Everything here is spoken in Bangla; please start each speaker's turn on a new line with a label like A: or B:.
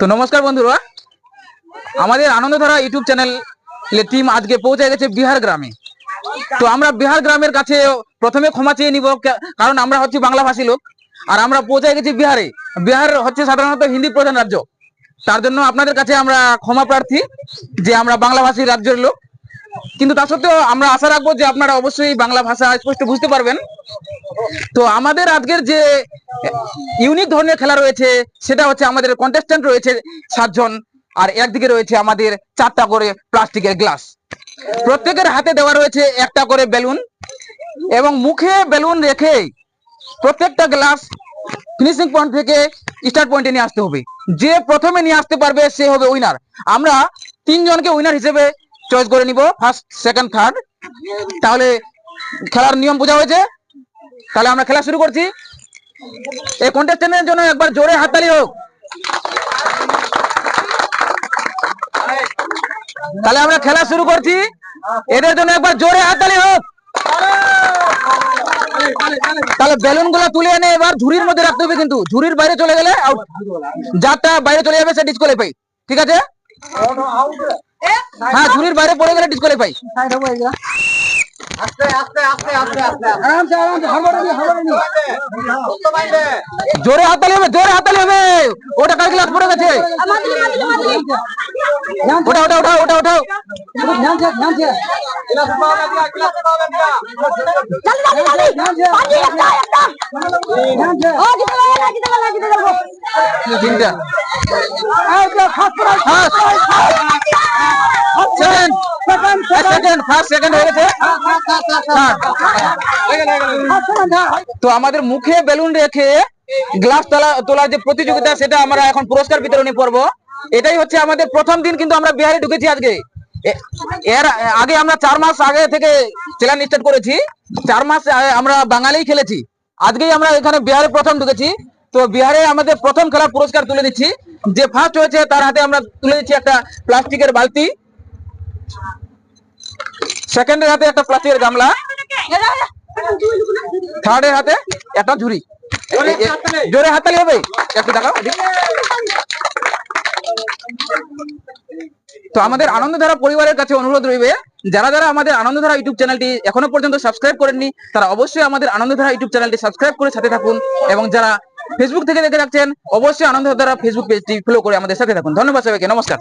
A: তো নমস্কার বন্ধুরা। আমাদের আনন্দধারা ইউটিউব চ্যানেল টিম আজকে পৌঁছে গেছে বিহার গ্রামে। তো আমরা বিহার গ্রামের কাছে প্রথমে ক্ষমা চেয়ে নিব কারণ আমরা হচ্ছে বাংলা ভাষী লোক। আর আমরা পৌঁছে গেছি বিহারে। বিহার হচ্ছে সাধারণত হিন্দি প্রধান রাজ্য। তার জন্য আপনাদের কাছে আমরা ক্ষমা প্রার্থী যে আমরা বাংলা ভাষী রাজ্যের লোক। কিন্তু তা সত্ত্বেও আমরা আশা রাখব যে আপনারা অবশ্যই বাংলা ভাষা স্পষ্ট বুঝতে পারবেন। তো আমাদের আজকের যে ইউনিক ধরনের খেলা রয়েছে, সেটা হচ্ছে আমাদের কন্টেস্ট্যান্ট রয়েছে সাতজন, আর একদিকে রয়েছে আমাদের চারটা করে প্লাস্টিকের গ্লাস। প্রত্যেকের হাতে দেওয়া রয়েছে একটা করে বেলুন, এবং মুখে বেলুন রেখে প্রত্যেকটা গ্লাস ফিনিশিং পয়েন্ট থেকে স্টার্ট পয়েন্টে নিয়ে আসতে হবে। যে প্রথমে নিয়ে আসতে পারবে, সে হবে উইনার আমরা তিনজনকে উইনার হিসেবে চয়েস করে নিব ফার্স্ট সেকেন্ড থার্ড তাহলে খেলার নিয়ম বোঝা হয়েছে। তাহলে আমরা খেলা শুরু করছি। এই কন্টেস্টেন্টের জন্য একবার জোরে হাততালি হোক। তাহলে আমরা খেলা শুরু করছি। এদের জন্য একবার জোরে হাততালি হোক। তাহলে বেলুনগুলো তুলে এনে এবার ঝুড়ির মধ্যে রাখতে হবে কিন্তু। ঝুড়ির বাইরে চলে গেলে আউট যারটা বাইরে চলে যাবে সে ডিসকোয়ালিফাই ঠিক আছে? হ্যাঁ ঝুড়ির বাইরে পড়ে গেলে ডিসকোয়ালিফাই জোরে হাততালি হবে জোরে হাততালি হবে। ওটা কার গ্লাস পড়ে গেছে? ওটা ওটা ওটা ওটা ওঠাও তিনটা। সেকেন্ড সেকেন্ড ফার্স্ট সেকেন্ড হয়ে গেছে. তো আমাদের মুখে বেলুন রেখে গ্লাস তোলা, তোলার যে প্রতিযোগিতা, সেটা আমরা এখন পুরস্কার বিতরণী পর্ব। এটাই হচ্ছে আমাদের প্রথম দিন, কিন্তু আমরা বিহারে ঢুকেছি আজকে। এর আগে আমরা চার মাস আগে থেকে চ্যালেঞ্জ স্টার্ট করেছি। চার মাস আমরা বাঙালি খেলেছি। আজকেই আমরা এখানে বিহারে প্রথম ঢুকেছি। তো বিহারে আমাদের প্রথম খেলার পুরস্কার তুলে দিচ্ছি যে ফার্স্ট হয়েছে, তার হাতে আমরা তুলে দিচ্ছি একটা প্লাস্টিকের বালতি। সেকেন্ডের হাতে একটা প্লাস্টিকের গামলা। থার্ডের হাতে একটা ঝুড়ি। জোরে হাততালি হবে? একটু দেখাও। তো আমাদের আনন্দধারা পরিবারের কাছে অনুরোধ রইবে যারা যারা আমাদের আনন্দধারা ইউটিউব চ্যানেলটি এখনও পর্যন্ত সাবস্ক্রাইব করেননি তারা অবশ্যই আমাদের আনন্দধারা ইউটিউব চ্যানেলটি সাবস্ক্রাইব করে সাথে থাকুন এবং যারা ফেসবুক থেকে দেখে রাখছেন অবশ্যই আনন্দধারা ফেসবুক পেজটি ফলো করে আমাদের সাথে থাকুন। ধন্যবাদ সবাইকে নমস্কার।